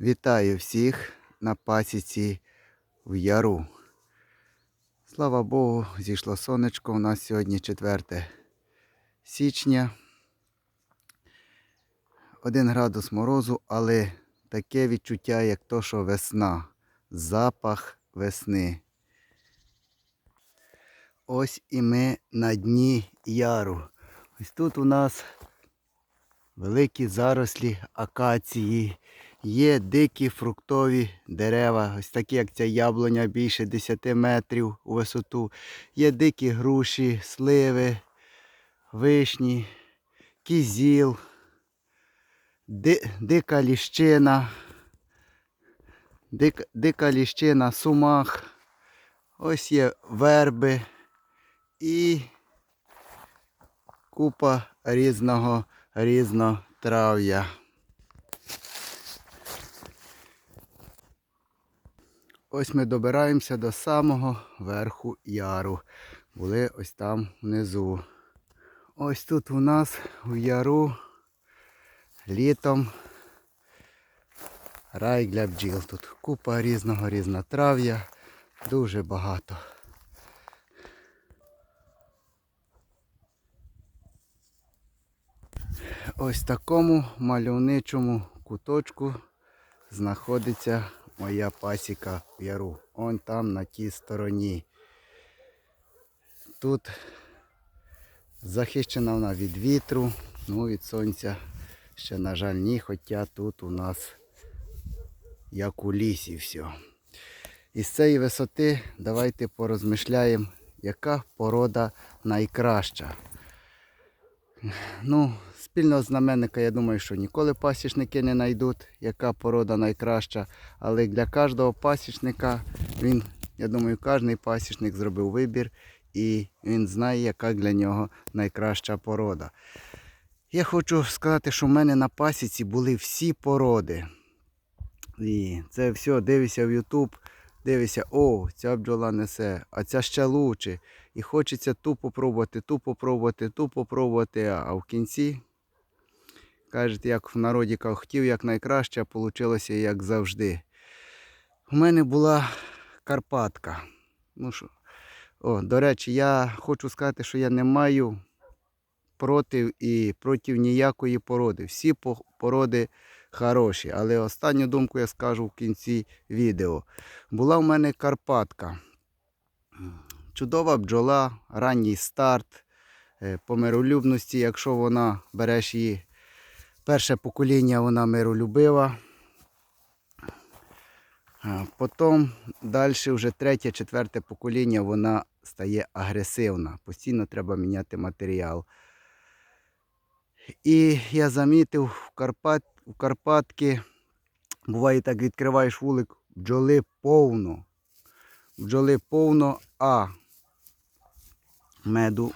Вітаю всіх на пасіці в яру. Слава Богу, зійшло сонечко. У нас сьогодні 4 січня. Один градус морозу, але таке відчуття, як то, що весна. Запах весни. Ось і ми на дні яру. Ось тут у нас великі зарослі акації. Є дикі фруктові дерева, ось такі, як ця яблуня більше 10 метрів у висоту. Є дикі груші, сливи, вишні, кізіл, ди, дика ліщина, дик, дика ліщина, сумах. Ось є верби і купа різного різнотрав'я. Ось ми добираємося до самого верху яру. Були ось там внизу. Ось тут у нас у яру літом рай для бджіл. Тут купа різного різнотрав'я, дуже багато. Ось в такому мальовничому куточку знаходиться моя пасіка в яру. Он там на тій стороні. Тут захищена вона від вітру, ну від сонця ще, на жаль, ні, хоча тут у нас як у лісі все. Із цієї висоти давайте порозмишляємо, яка порода найкраща. Ну, спільного знаменника, я думаю, що ніколи пасічники не знайдуть, яка порода найкраща. Але для кожного пасічника він, я думаю, кожен пасічник зробив вибір і він знає, яка для нього найкраща порода. Я хочу сказати, що в мене на пасіці були всі породи. І це все, дивишся в YouTube, дивишся, о, ця бджола несе, а ця ще лучше. І хочеться ту попробувати, ту попробувати, ту попробувати, а в кінці кажуть, як в народі хотів як найкраще, а вийшло як завжди. У мене була Карпатка. Ну що, о, до речі, я хочу сказати, що я не маю проти і проти ніякої породи. Всі породи хороші. Але останню думку я скажу в кінці відео. Була в мене Карпатка. Чудова бджола, ранній старт, е, по миролюбності, якщо вона береш її перше покоління, вона миролюбива. Потім далі вже третє, четверте покоління вона стає агресивна. Постійно треба міняти матеріал. І я замітив в, Карпат, в Карпатки, буває так, відкриваєш вулик, бджоли повно. Бджоли повно, а меду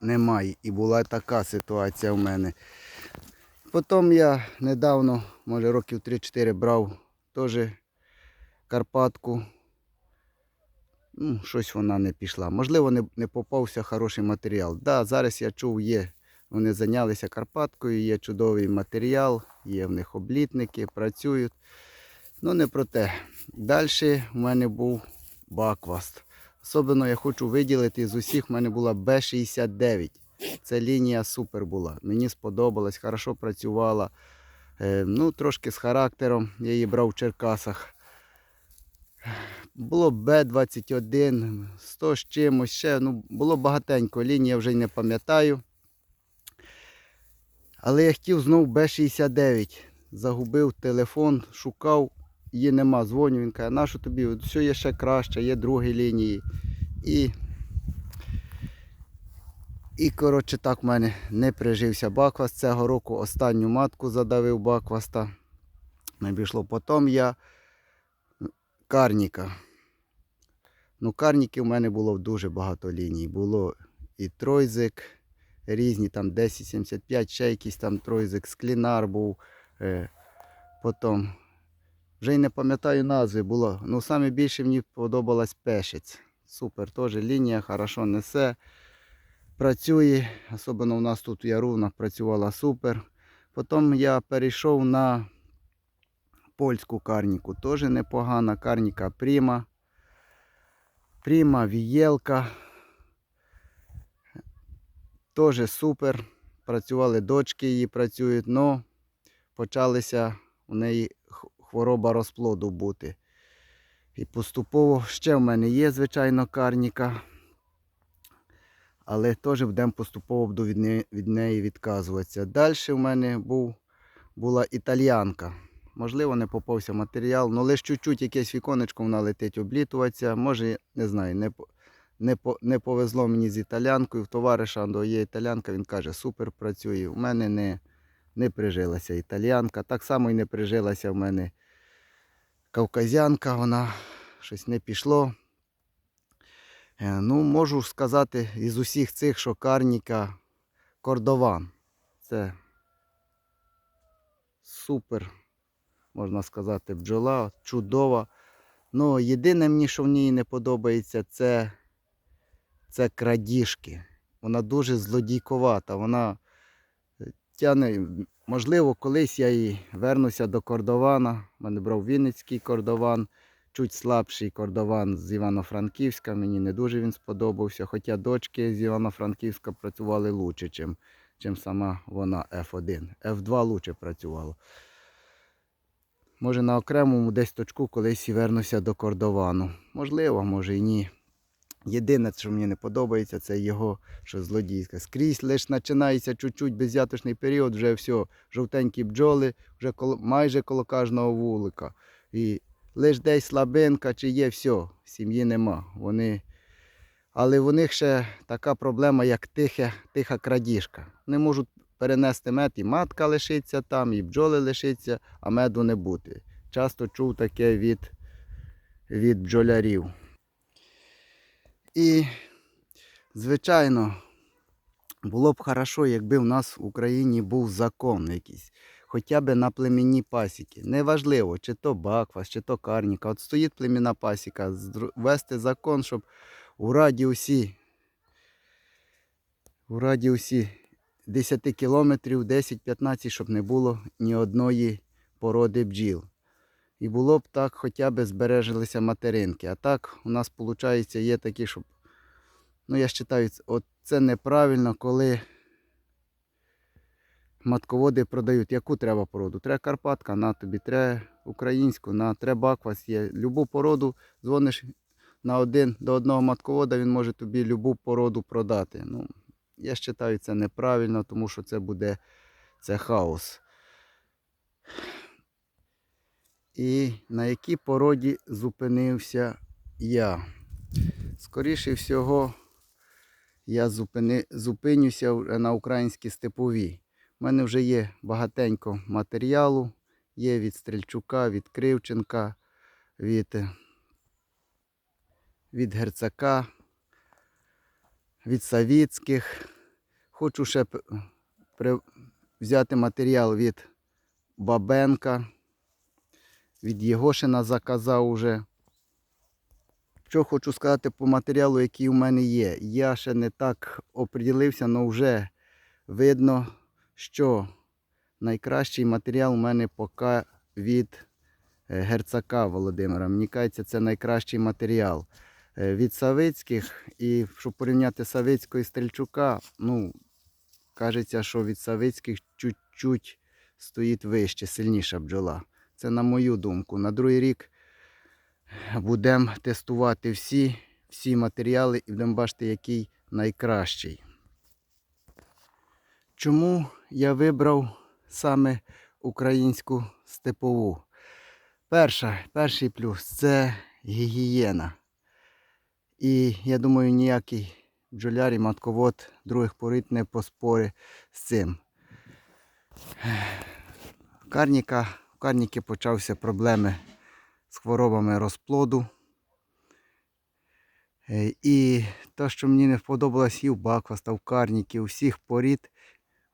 немає. І була така ситуація в мене. Потім я недавно, може років 3-4 брав теж Карпатку. Ну, щось вона не пішла. Можливо, не, не попався хороший матеріал. Да, зараз я чув, є. Вони зайнялися Карпаткою, є чудовий матеріал, є в них облітники, працюють. Ну не про те. Далі в мене був Бакваст. Особливо я хочу виділити з усіх, в мене була Б69. Це лінія супер була. Мені сподобалась, хорошо працювала. Е, ну, трошки з характером. Я її брав в Черкасах. Було Б21, 100 з чимось ще. Ну, було багатенько. Лінії я вже й не пам'ятаю. Але я хотів знову Б69. Загубив телефон, шукав, її нема. Дзвоню, він каже, нащо тобі? Все є ще краще, є другі лінії. І, і коротше, так в мене не прижився Баквас. Цього року останню матку задавив Бакваста. Не пішло. Потім я Карніка. Ну, карніків в мене було дуже багато ліній. Було і тройзик, різні, там 1075, ще якийсь там тройзик, склінар був. Е, потім, вже й не пам'ятаю назви було. Ну, саме мені подобалась пешець. Супер, теж лінія, хорошо несе. Працює, особливо у нас тут в яру вона працювала супер. Потім я перейшов на польську карніку. Теж непогана. Карніка Пріма. Пріма, Вієлка. Теж супер. Працювали дочки її працюють, але почалися у неї хвороба розплоду бути. І поступово ще в мене є, звичайно, карніка. Але теж будемо поступово від неї, від неї відказуватися. Далі в мене був, була італіянка. Можливо, не попався матеріал, але лише чуть-чуть якесь віконечко вона летить облітуватися. Може, не знаю, не, не, не повезло мені з італянкою. В товариша є італянка, він каже, супер працює. У мене не, не прижилася італіянка. Так само і не прижилася в мене кавказянка, вона щось не пішло. Е, Ну, можу сказати із усіх цих, що карніка кордован. Це супер, можна сказати, бджола, чудова. Ну, єдине мені, що в ній не подобається, це, це крадіжки. Вона дуже злодійковата. Вона е, тяне, можливо, колись я і вернуся до кордована. Мене брав Вінницький кордован чуть слабший кордован з Івано-Франківська. Мені не дуже він сподобався. Хоча дочки з Івано-Франківська працювали лучше, чим, чим сама вона F1. F2 лучше працювало. Може на окремому десь точку колись і вернуся до кордовану. Можливо, може і ні. Єдине, що мені не подобається, це його що злодійська. Скрізь лише починається чуть-чуть безяточний період, вже все, жовтенькі бджоли, вже коло, майже коло кожного вулика. І лише десь слабинка чи є, все, сім'ї нема. Вони... Але в них ще така проблема, як тиха, тиха крадіжка. Не можуть перенести мед, і матка лишиться там, і бджоли лишиться, а меду не бути. Часто чув таке від, від бджолярів. І, звичайно, було б хорошо, якби в нас в Україні був закон якийсь хоча б на племінні пасіки. Неважливо, чи то баквас, чи то карніка. От стоїть племінна пасіка, ввести закон, щоб у радіусі, у радіусі 10 кілометрів, 10-15, щоб не було ні одної породи бджіл. І було б так, хоча б збережилися материнки. А так у нас, виходить, є такі, щоб. Ну, я вважаю, от це неправильно, коли матководи продають, яку треба породу. Треба Карпатка, на тобі, треба українську, на треба Аквас є. Любу породу дзвониш на один до одного матковода, він може тобі любу породу продати. Ну, я вважаю, це неправильно, тому що це буде це хаос. І на якій породі зупинився я? Скоріше всього, я зупини, зупинюся на українській степовій. У мене вже є багатенько матеріалу. Є від Стрельчука, від Кривченка, від, від Герцака, від Савіцьких. Хочу ще при, взяти матеріал від Бабенка. Від Єгошина заказав уже. Що хочу сказати по матеріалу, який у мене є. Я ще не так оприділився, але вже видно, що найкращий матеріал у мене поки від е, герцака Володимира. Мені кажеться, це найкращий матеріал. Е, Від Савицьких, і щоб порівняти Савицького і Стрельчука, ну, кажеться, що від Савицьких чуть-чуть стоїть вище, сильніша бджола. Це на мою думку. На другий рік будемо тестувати всі, всі матеріали і будемо бачити, який найкращий. Чому я вибрав саме українську степову? Перша, перший плюс це гігієна. І я думаю, ніякий бджоляр і матковод других порід не поспори з цим. Карніка, в карніки почався проблеми з хворобами розплоду. Е, І те, що мені не сподобалось і в Бакваста, в у всіх порід,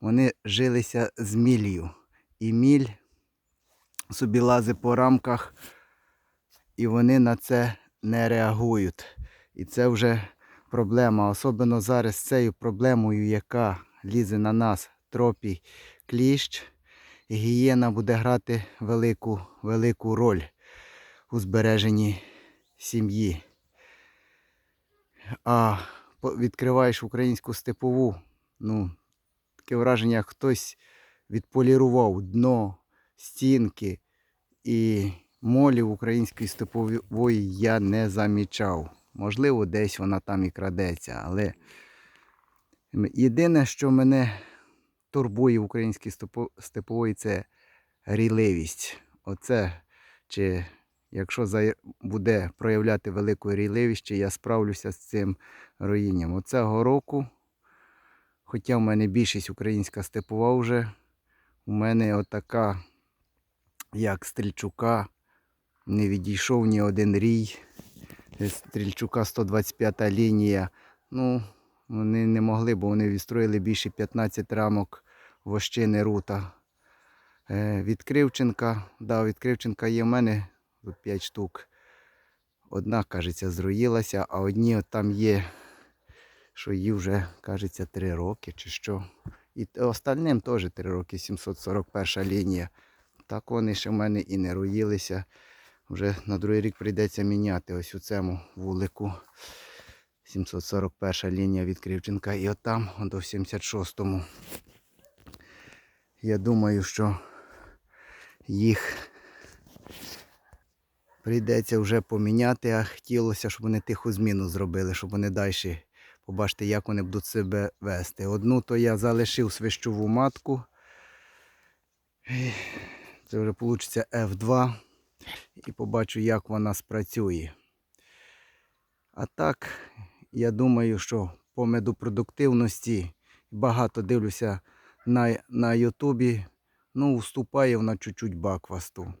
вони жилися з міллю. І міль собі лазить по рамках, і вони на це не реагують. І це вже проблема. Особливо зараз з цією проблемою, яка лізе на нас тропій кліщ, гігієна буде грати велику, велику роль у збереженні сім'ї. А відкриваєш українську степову, ну, таке враження, як хтось відполірував дно, стінки і молів української степової я не замічав. Можливо, десь вона там і крадеться, але єдине, що мене турбує в українській степової, це рійливість. Оце, чи якщо буде проявляти велику рійливість, я справлюся з цим роїнням. Оцього року, хоча в мене більшість українська степова вже, у мене отака, як стрільчука, не відійшов ні один рій. Е, Стрільчука 125 лінія. Ну, вони не могли, бо вони відстроїли більше 15 рамок вощини рута. Е, від да, від Кривченка є в мене тут 5 штук. Одна, кажеться, зруїлася, а одні от там є, що їй вже, кажеться, 3 роки чи що. І остальним теж 3 роки, 741 лінія. Так вони ще в мене і не руїлися. Вже на другий рік прийдеться міняти ось у цьому вулику. 741 лінія від Кривченка. І отам он до 76-му. Я думаю, що їх прийдеться вже поміняти, а хотілося, щоб вони тиху зміну зробили, щоб вони далі побачити, як вони будуть себе вести. Одну то я залишив свищову матку. Це вже вийде F2. І побачу, як вона спрацює. А так, я думаю, що по медопродуктивності багато дивлюся на, на Ютубі. Ну, уступає вона чуть-чуть баквасту.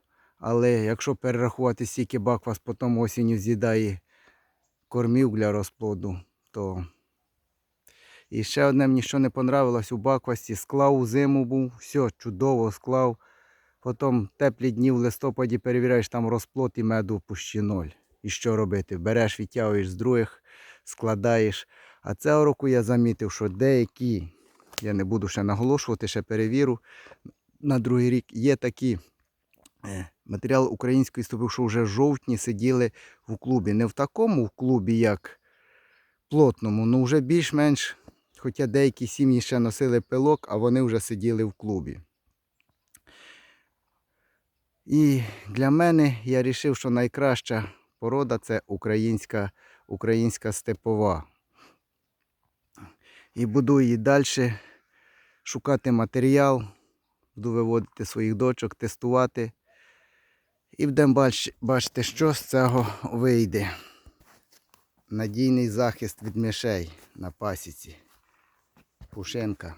Але якщо перерахувати, скільки баквас потім осінню з'їдає кормів для розплоду, то. І ще одне мені що не понравилось у баквасті. Склав у зиму був, все чудово склав. Потім теплі дні в листопаді перевіряєш там розплод і меду пущі ноль. І що робити? Береш, відтягуєш з других, складаєш. А цього року я замітив, що деякі, я не буду ще наголошувати, ще перевірю, на другий рік є такі е, матеріали української ступи, що вже жовтні сиділи в клубі. Не в такому в клубі, як плотному, ну вже більш-менш, хоча деякі сім'ї ще носили пилок, а вони вже сиділи в клубі. І для мене я вирішив, що найкраща порода це українська, українська степова. І буду її далі шукати матеріал, буду виводити своїх дочок, тестувати. І будемо бач- бачити, що з цього вийде. Надійний захист від мишей на пасіці. Пушенка.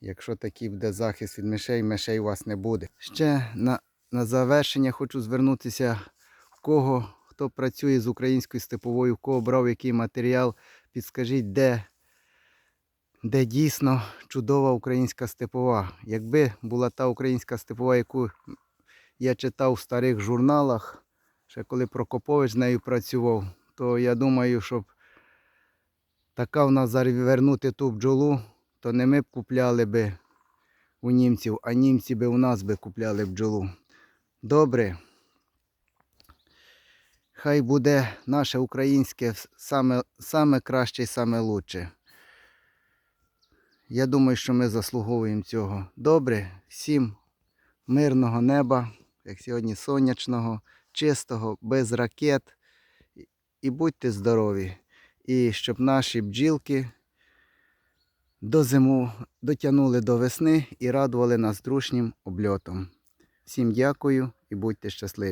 Якщо такий буде захист від мишей, мишей у вас не буде. Ще на, на завершення хочу звернутися, в кого хто працює з українською степовою, в кого брав який матеріал, підскажіть, де, де дійсно чудова українська степова. Якби була та українська степова, яку я читав в старих журналах, ще коли Прокопович з нею працював, то я думаю, щоб така в нас зараз вернути ту бджолу, то не ми б купляли би у німців, а німці би у нас би купляли бджолу. Добре. Хай буде наше українське саме, саме краще і саме лучше. Я думаю, що ми заслуговуємо цього. Добре, всім мирного неба, як сьогодні сонячного, чистого, без ракет. І- будьте здорові. І щоб наші бджілки до зиму дотягнули до весни і радували нас дружнім обльотом. Всім дякую і будьте щасливі.